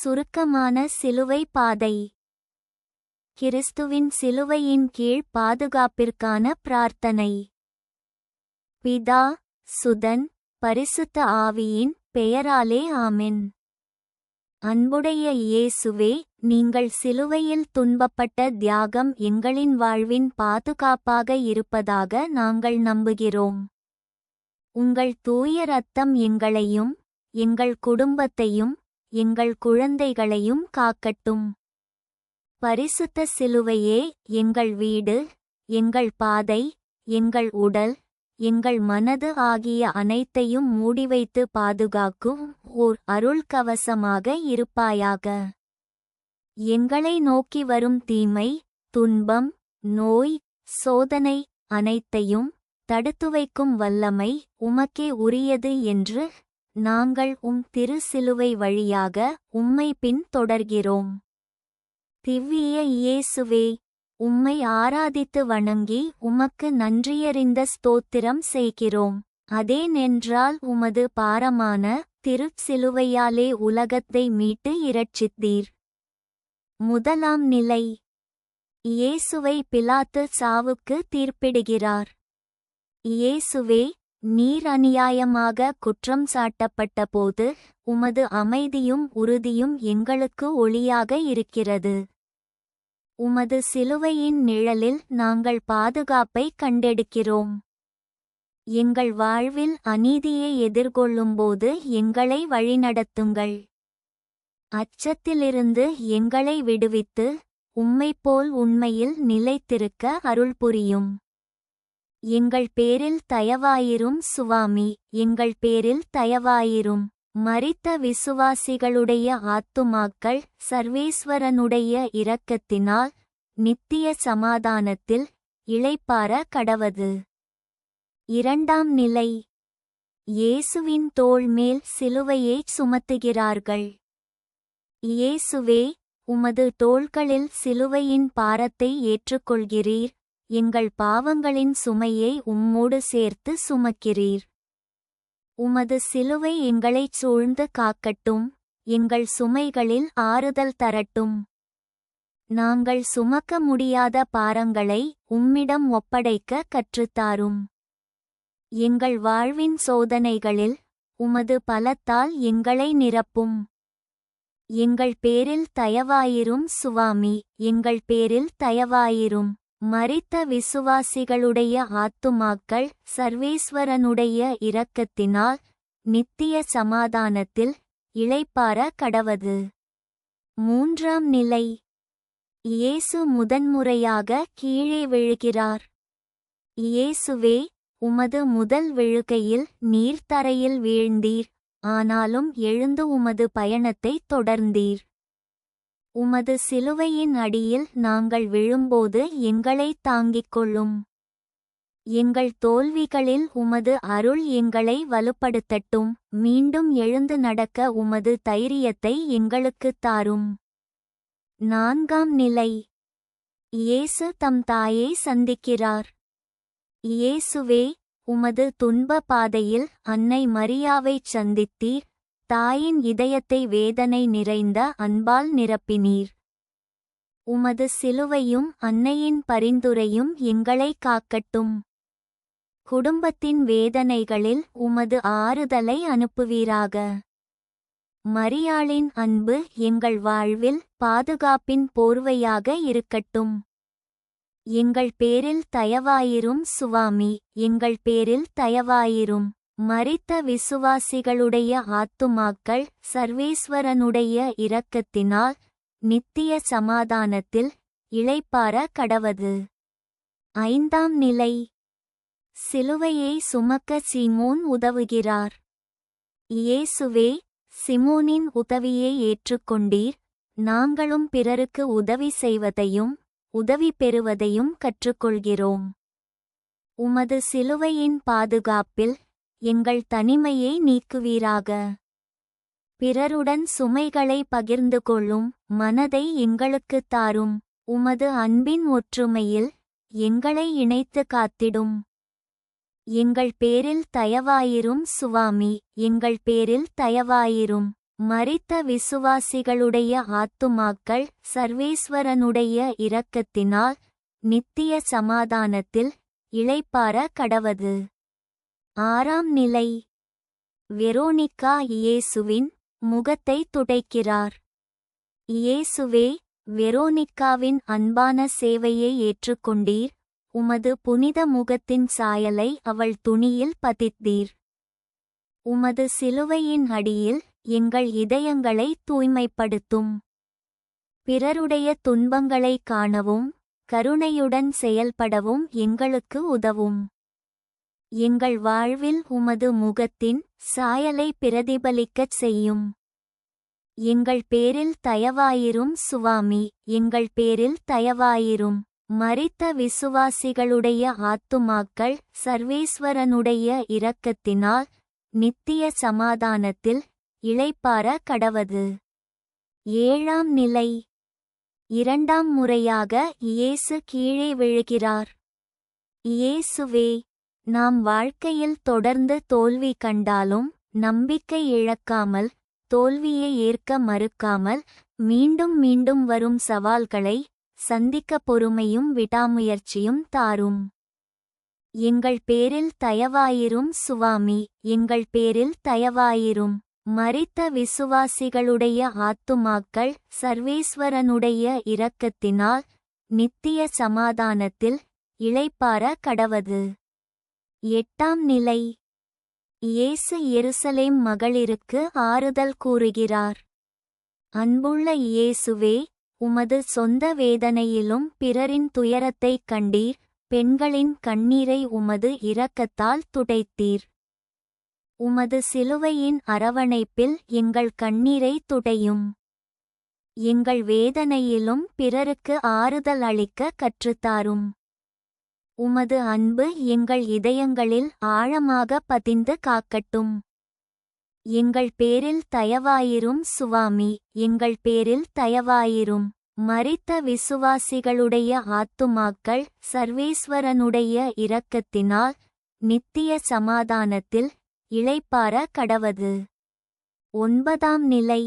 சுருக்கமான சிலுவை பாதை. கிறிஸ்துவின் சிலுவையின் கீழ் பாதுகாப்பிற்கான பிரார்த்தனை. பிதா சுதன் பரிசுத்த ஆவியின் பெயராலே ஆமென். அன்புடைய இயேசுவே நீங்கள் சிலுவையில் துன்பப்பட்ட தியாகம் எங்களின் வாழ்வின் பாதுகாப்பாக இருப்பதாக நாங்கள் நம்புகிறோம். உங்கள் தூய ரத்தம் எங்களையும் எங்கள் குடும்பத்தையும் எங்கள் குழந்தைகளையும் காக்கட்டும். பரிசுத்த சிலுவையே எங்கள் வீடு எங்கள் பாதை எங்கள் உடல் எங்கள் மனது ஆகிய அனைத்தையும் மூடிவைத்து பாதுகாக்கும் ஓர் அருள் கவசமாக இருப்பாயாக. எங்களை நோக்கி வரும் தீமை துன்பம் நோய் சோதனை அனைத்தையும் தடுத்து வைக்கும் வல்லமை உமக்கே உரியது என்று நாங்கள் உம் திரு சிலுவை வழியாக உம்மை பின் தொடர்கிறோம் திவ்விய இயேசுவே உம்மை ஆராதித்து வணங்கி உமக்கு நன்றியறிந்த ஸ்தோத்திரம் செய்கிறோம். அதேனென்றால் உமது பாரமான திருச்சிலுவையாலே உலகத்தை மீட்டு இரட்சித்தீர். முதலாம் நிலை இயேசுவை பிலாத்து சாவுக்கு தீர்ப்பிடுகிறார். இயேசுவே நீர் அநியாயமாக குற்றம் சாட்டப்பட்டபோது உமது அமைதியும் உறுதியும் எங்களுக்கு ஒளியாக இருக்கிறது. உமது சிலுவையின் நிழலில் நாங்கள் பாதுகாப்பை கண்டெடுக்கிறோம். எங்கள் வாழ்வில் அநீதியை எதிர்கொள்ளும்போது எங்களை வழிநடத்துங்கள். அச்சத்திலிருந்து எங்களை விடுவித்து உம்மைப்போல் உண்மையில் நிலைத்திருக்க அருள் புரியும். எங்கள் பேரில் தயவாயிரும் சுவாமி எங்கள் பேரில் தயவாயிரும். மரித்த விசுவாசிகளுடைய ஆத்துமாக்கள் சர்வேஸ்வரனுடைய இரக்கத்தினால் நித்திய சமாதானத்தில் இளைப்பார கடவது. இரண்டாம் நிலை. இயேசுவின் தோள் மேல் சிலுவையைச் சுமத்துகிறார்கள். இயேசுவே உமது தோள்களில் சிலுவையின் பாரத்தை ஏற்றுக்கொள்கிறீர். எங்கள் பாவங்களின் சுமையை உம்மோடு சேர்த்து சுமக்கிறீர். உமது சிலுவை எங்களைச் சூழ்ந்து காக்கட்டும் எங்கள் சுமைகளில் ஆறுதல் தரட்டும். நாங்கள் சுமக்க முடியாத பாரங்களை உம்மிடம் ஒப்படைக்க கற்றுத்தாரும். எங்கள் வாழ்வின் சோதனைகளில் உமது பலத்தால் எங்களை நிரப்பும். எங்கள் பேரில் தயவாயிரும் சுவாமி எங்கள் பேரில் தயவாயிரும். மரித்த விசுவாசிகளுடைய ஆத்துமாக்கள் சர்வேஸ்வரனுடைய இரக்கத்தினால் நித்திய சமாதானத்தில் இளைப்பார கடவது. மூன்றாம் நிலை. இயேசு முதன்முறையாக கீழே விழுகிறார். இயேசுவே உமது முதல் விழுகையில் நீர்த்தரையில் வீழ்ந்தீர் ஆனாலும் எழுந்து உமது பயணத்தை தொடர்ந்தீர். உமது சிலுவையின் அடியில் நாங்கள் விழும்போது எங்களை தாங்கிக் கொள்ளும். எங்கள் தோல்விகளில் உமது அருள் எங்களை வலுப்படுத்தட்டும். மீண்டும் எழுந்து நடக்க உமது தைரியத்தை எங்களுக்குத் தாரும். நான்காம் நிலை. இயேசு தம் தாயை சந்திக்கிறார். இயேசுவே உமது துன்ப பாதையில் அன்னை மரியாவைச் சந்தித்தீர். தாயின் இதயத்தை வேதனை நிறைந்த அன்பால் நிரப்பினீர். உமது சிலுவையும் அன்னையின் பரிந்துரையும் எங்களை காக்கட்டும். குடும்பத்தின் வேதனைகளில் உமது ஆறுதலை அனுப்புவீராக. மரியாளின் அன்பு எங்கள் வாழ்வில் பாதுகாப்பின் போர்வையாக இருக்கட்டும். எங்கள் பேரில் தயவாயிரும் சுவாமி எங்கள் பேரில் தயவாயிரும். மரித்த விசுவாசிகளுடைய ஆத்துமாக்கள் சர்வேஸ்வரனுடைய இரக்கத்தினால் நித்திய சமாதானத்தில் இளைப்பார கடவது. ஐந்தாம் நிலை. சிலுவையை சுமக்க சீமோன் உதவுகிறார். இயேசுவே சிமோனின் உதவியை ஏற்றுக்கொண்டீர். நாங்களும் பிறருக்கு உதவி செய்வதையும் உதவி பெறுவதையும் கற்றுக்கொள்கிறோம். உமது சிலுவையின் பாதுகாப்பில் எங்கள் தனிமையை நீக்குவீராக. பிறருடன் சுமைகளை பகிர்ந்து கொள்ளும் மனதை எங்களுக்குத் தாரும். உமது அன்பின் ஒற்றுமையில் எங்களை இணைத்து காத்திடும். எங்கள் பேரில் தயவாயிரும் சுவாமி எங்கள் பேரில் தயவாயிரும். மறித்த விசுவாசிகளுடைய ஆத்துமாக்கள் சர்வேஸ்வரனுடைய இரக்கத்தினால் நித்திய சமாதானத்தில் இளைப்பார கடவது. ஆறாம் நிலை. வெரோனிகா இயேசுவின் முகத்தை துடைக்கிறார். இயேசுவே வெரோனிக்காவின் அன்பான சேவையை ஏற்றுக்கொண்டீர். உமது புனித முகத்தின் சாயலை அவள் துணியில் பதித்தீர். உமது சிலுவையின் அடியில் எங்கள் இதயங்களை தூய்மைப்படுத்தும். பிறருடைய துன்பங்களை காணவும் கருணையுடன் செயல்படவும் எங்களுக்கு உதவும். எங்கள் வாழ்வில் உமது முகத்தின் சாயலை பிரதிபலிக்கச் செய்யும். எங்கள் பேரில் தயவாயிரும் சுவாமி எங்கள் பேரில் தயவாயிரும். மறித்த விசுவாசிகளுடைய ஆத்துமாக்கள் சர்வேஸ்வரனுடைய இரக்கத்தினால் நித்திய சமாதானத்தில் இளைப்பார கடவது. ஏழாம் நிலை. இரண்டாம் முறையாக இயேசு கீழே விழுகிறார். இயேசுவே நாம் வாழ்க்கையில் தொடர்ந்து தோல்வி கண்டாலும் நம்பிக்கை இழக்காமல் தோல்வியை ஏற்க மறுக்காமல் மீண்டும் மீண்டும் வரும் சவால்களை சந்திக்க பொறுமையும் விடாமுயற்சியும் தாரும். எங்கள் பேரில் தயவாயிரும் சுவாமி எங்கள் பேரில் தயவாயிரும். மறித்த விசுவாசிகளுடைய ஆத்துமாக்கள் சர்வேஸ்வரனுடைய இரக்கத்தினால் நித்திய சமாதானத்தில் இளைப்பார கடவது. எட்டாம் நிலை. இயேசு எருசலேம் மகளிருக்கு ஆறுதல் கூறுகிறார். அன்புள்ள இயேசுவே உமது சொந்த வேதனையிலும் பிறரின் துயரத்தைக் கண்டீர் பெண்களின் கண்ணீரை உமது இரக்கத்தால் துடைத்தீர். உமது சிலுவையின் அரவணைப்பில் எங்கள் கண்ணீரை துடையும். எங்கள் வேதனையிலும் பிறருக்கு ஆறுதல் அளிக்க கற்றுத்தாரும். உமது அன்பு எங்கள் இதயங்களில் ஆழமாக பதிந்து காக்கட்டும். எங்கள் பேரில் தயவாயிரும் சுவாமி எங்கள் பேரில் தயவாயிரும். மறித்த விசுவாசிகளுடைய ஆத்துமாக்கள் சர்வேஸ்வரனுடைய இரக்கத்தினால் நித்திய சமாதானத்தில் இளைப்பார கடவது. ஒன்பதாம் நிலை.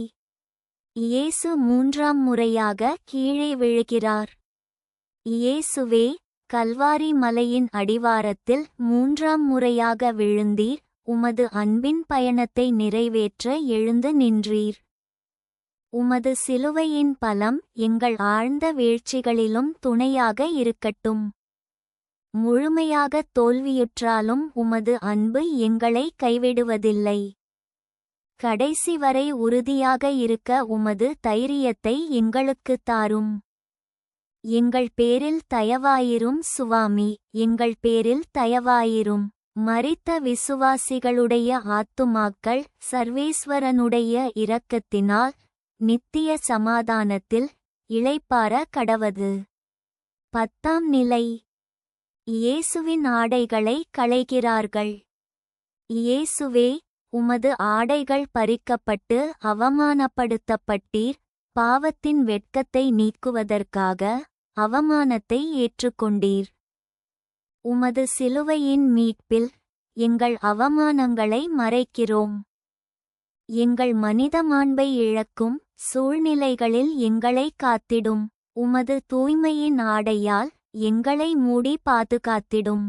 இயேசு மூன்றாம் முறையாக கீழே விழுகிறார். இயேசுவே கல்வாரி மலையின் அடிவாரத்தில் மூன்றாம் முறையாக விழுந்தீர் உமது அன்பின் பயணத்தை நிறைவேற்ற எழுந்து நின்றீர். உமது சிலுவையின் பலம் எங்கள் ஆழ்ந்த வீழ்ச்சிகளிலும் துணையாக இருக்கட்டும். முழுமையாக தோல்வியுற்றாலும் உமது அன்பு எங்களை கைவிடுவதில்லை. கடைசி வரை உறுதியாக இருக்க உமது தைரியத்தை எங்களுக்கு தாரும். எங்கள் பேரில் தயவாயிரும் சுவாமி எங்கள் பேரில் தயவாயிரும். மறித்த விசுவாசிகளுடைய ஆத்துமாக்கள் சர்வேஸ்வரனுடைய இரக்கத்தினால் நித்திய சமாதானத்தில் இளைப்பார கடவது. பத்தாம் நிலை. இயேசுவின் ஆடைகளை களைகிறார்கள். இயேசுவே உமது ஆடைகள் பறிக்கப்பட்டு அவமானப்படுத்தப்பட்டீர் பாவத்தின் வெட்கத்தை நீக்குவதற்காக அவமானத்தை ஏற்றுக்கொண்டீர். உமது சிலுவையின் மீட்பில் எங்கள் அவமானங்களை மறைக்கிறோம். எங்கள் மனித மாண்பை இழக்கும் சூழ்நிலைகளில் எங்களை காத்திடும். உமது தூய்மையின் ஆடையால் எங்களை மூடி பாதுகாத்திடும்.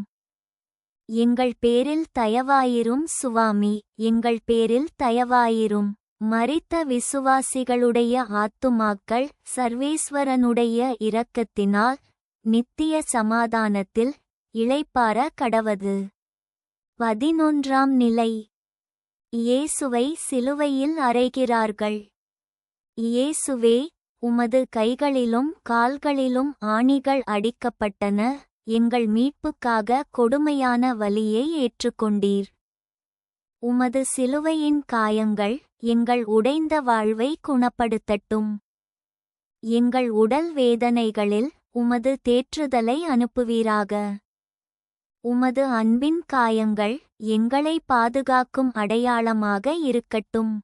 எங்கள் பேரில் தயவாயிரும் சுவாமி எங்கள் பேரில் தயவாயிரும். மரித்த விசுவாசிகளுடைய ஆத்துமாக்கள் சர்வேஸ்வரனுடைய இரக்கத்தினால் நித்திய சமாதானத்தில் இளைப்பார கடவது. பதினொன்றாம் நிலை. இயேசுவை சிலுவையில் அறைகிறார்கள். இயேசுவே உமது கைகளிலும் கால்களிலும் ஆணிகள் அடிக்கப்பட்டன எங்கள் மீட்புக்காக கொடுமையான வலியை ஏற்றுக்கொண்டீர். உமது சிலுவையின் காயங்கள் எங்கள் உடைந்த வாழ்வை குணப்படுத்தட்டும். எங்கள் உடல் வேதனைகளில் உமது தேற்றுதலை அனுப்புவீராக. உமது அன்பின் காயங்கள் எங்களை பாதுகாக்கும் அடையாளமாக இருக்கட்டும்.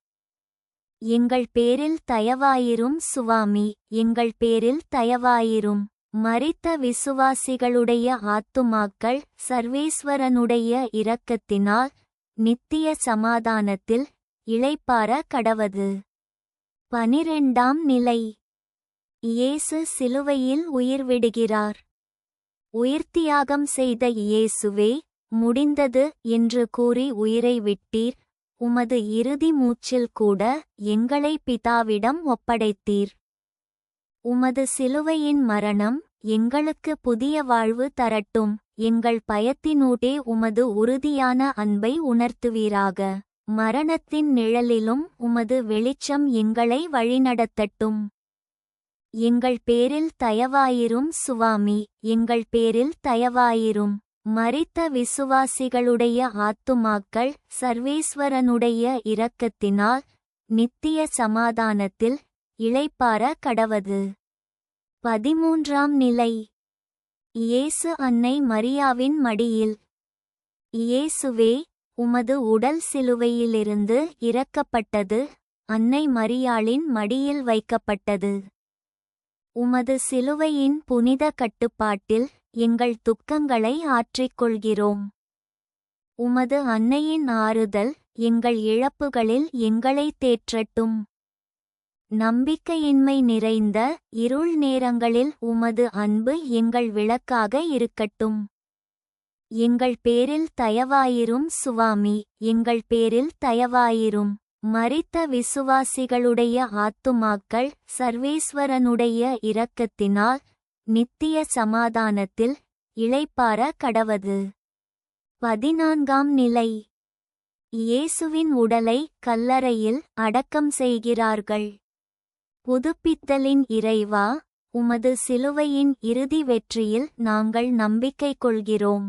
எங்கள் பேரில் தயவாயிரும் சுவாமி எங்கள் பேரில் தயவாயிரும். மறித்த விசுவாசிகளுடைய ஆத்துமாக்கள் சர்வேஸ்வரனுடைய இரக்கத்தினால் நித்திய சமாதானத்தில் இளைப்பார கடவது. பனிரெண்டாம் நிலை. இயேசு சிலுவையில் உயிர் விடுகிறார் உயிர்த்தியாகம் செய்த இயேசுவே முடிந்தது என்று கூறி உயிரை விட்டீர். உமது இறுதி மூச்சில் கூட எங்களை பிதாவிடம் ஒப்படைத்தீர். உமது சிலுவையின் மரணம் எங்களுக்கு புதிய வாழ்வு தரட்டும். எங்கள் பயத்தினூடே உமது உறுதியான அன்பை உணர்த்துவீராக. மரணத்தின் நிழலிலும் உமது வெளிச்சம் எங்களை வழிநடத்தட்டும். எங்கள் பேரில் தயவாயிரும் சுவாமி எங்கள் பேரில் தயவாயிரும். மறித்த விசுவாசிகளுடைய ஆத்துமாக்கள் சர்வேஸ்வரனுடைய இரக்கத்தினால் நித்திய சமாதானத்தில் இளைப்பார கடவது. பதிமூன்றாம் நிலை. இயேசு அன்னை மரியாவின் மடியில். இயேசுவே உமது உடல் சிலுவையிலிருந்து இறக்கப்பட்டது அன்னை மரியாளின் மடியில் வைக்கப்பட்டது. உமது சிலுவையின் புனித கட்டுப்பாட்டில் எங்கள் துக்கங்களை ஆற்றிக்கொள்கிறோம். உமது அன்னையின் ஆறுதல் எங்கள் இழப்புகளில் எங்களை தேற்றட்டும். நம்பிக்கையின்மை நிறைந்த இருள் நேரங்களில் உமது அன்பு எங்கள் விளக்காக இருக்கட்டும். எங்கள் பேரில் தயவாயிரும் சுவாமி எங்கள் பேரில் தயவாயிரும். மறித்த விசுவாசிகளுடைய ஆத்துமாக்கள் சர்வேஸ்வரனுடைய இரக்கத்தினால் நித்திய சமாதானத்தில் இளைப்பார கடவது. பதினான்காம் நிலை. இயேசுவின் உடலை கல்லறையில் அடக்கம் செய்கிறார்கள். புதுப்பித்தலின் இறைவா உமது சிலுவையின் இறுதி வெற்றியில் நாங்கள் நம்பிக்கை கொள்கிறோம்.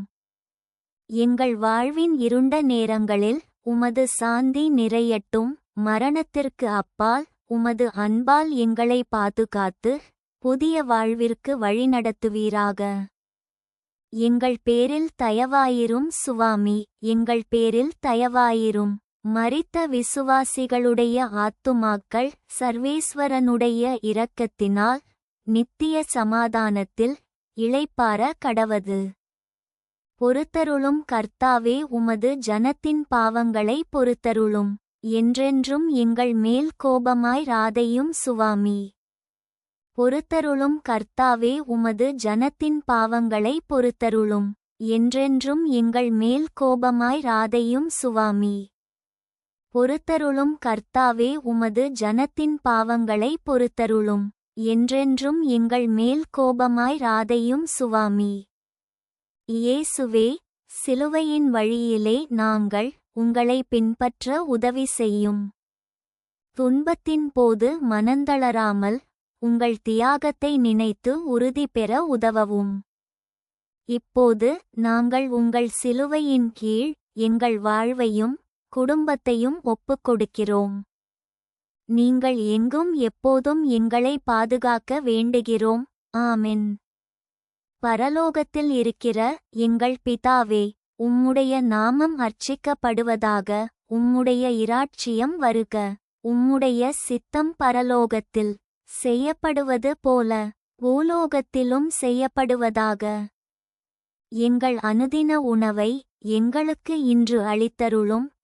எங்கள் வாழ்வின் இருண்ட நேரங்களில் உமது சாந்தி நிறையட்டும் மரணத்திற்கு அப்பால் உமது அன்பால் எங்களை பாதுகாத்து புதிய வாழ்விற்கு வழிநடத்துவீராக. எங்கள் பேரில் தயவாயிரும் சுவாமி எங்கள் பேரில் தயவாயிரும். மரித்த விசுவாசிகளுடைய ஆத்துமாக்கள் சர்வேஸ்வரனுடைய இரக்கத்தினால் நித்திய சமாதானத்தில் இளைப்பார கடவது. பொறுத்தருளும் கர்த்தாவே உமது ஜனத்தின் பாவங்களை பொறுத்தருளும். என்றென்றும் எங்கள் மேல் கோபமாய் ராதையும் சுவாமி. பொறுத்தருளும் கர்த்தாவே உமது ஜனத்தின் பாவங்களை பொறுத்தருளும். என்றென்றும் எங்கள் மேல் கோபமாய் ராதையும் சுவாமி. பொறுத்தருளும் கர்த்தாவே உமது ஜனத்தின் பாவங்களை பொறுத்தருளும். என்றென்றும் எங்கள் மேல் கோபமாய் ராதையும் சுவாமி. இயேசுவே சிலுவையின் வழியிலே நாங்கள் உங்களை பின்பற்ற உதவி செய்யும். துன்பத்தின் போது மனந்தளராமல் உங்கள் தியாகத்தை நினைத்து உறுதி பெற உதவவும். இப்போது நாங்கள் உங்கள் சிலுவையின் கீழ் எங்கள் வாழ்வையும் குடும்பத்தையும் ஒப்புக் கொடுக்கிறோம். நீங்கள் எங்கும் எப்போதும் எங்களை பாதுகாக்க வேண்டுகிறோம். ஆமென். பரலோகத்தில் இருக்கிற எங்கள் பிதாவே உம்முடைய நாமம் அர்ச்சிக்கப்படுவதாக உம்முடைய இராட்சியம் வருக. உம்முடைய சித்தம் பரலோகத்தில் செய்யப்படுவது போல பூலோகத்திலும் செய்யப்படுவதாக. எங்கள் அனுதின உணவை எங்களுக்கு இன்று அளித்தருளும்.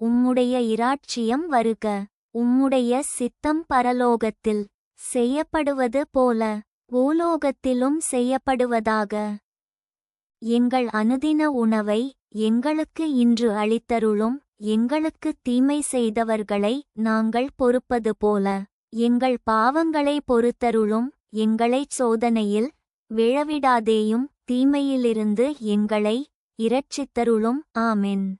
உம்முடைய இராட்சியம் வருக. உம்முடைய சித்தம் பரலோகத்தில் செய்யப்படுவது போல பூலோகத்திலும் செய்யப்படுவதாக. எங்கள் அனுதின உணவை எங்களுக்கு இன்று அளித்தருளும். எங்களுக்கு தீமை செய்தவர்களை நாங்கள் பொறுப்பது போல எங்கள் பாவங்களை பொறுத்தருளும். எங்களைச் சோதனையில் விழவிடாதேயும் தீமையிலிருந்து எங்களை இரட்சித்தருளும். ஆமென்.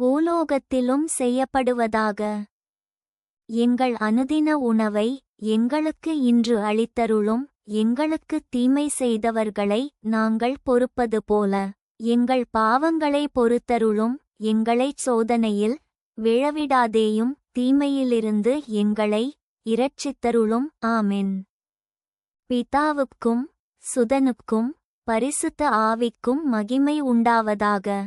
பூலோகத்திலும் செய்யப்படுவதாக. எங்கள் அனுதின உணவை எங்களுக்கு இன்று அளித்தருளும் எங்களுக்கு தீமை செய்தவர்களை நாங்கள் பொறுப்பது போல எங்கள் பாவங்களை பொறுத்தருளும் எங்களைச் சோதனையில் விழவிடாதேயும் தீமையிலிருந்து எங்களை இரட்சித்தருளும் ஆமென். பிதாவுக்கும் சுதனுக்கும் பரிசுத்த ஆவிக்கும் மகிமை உண்டாவதாக.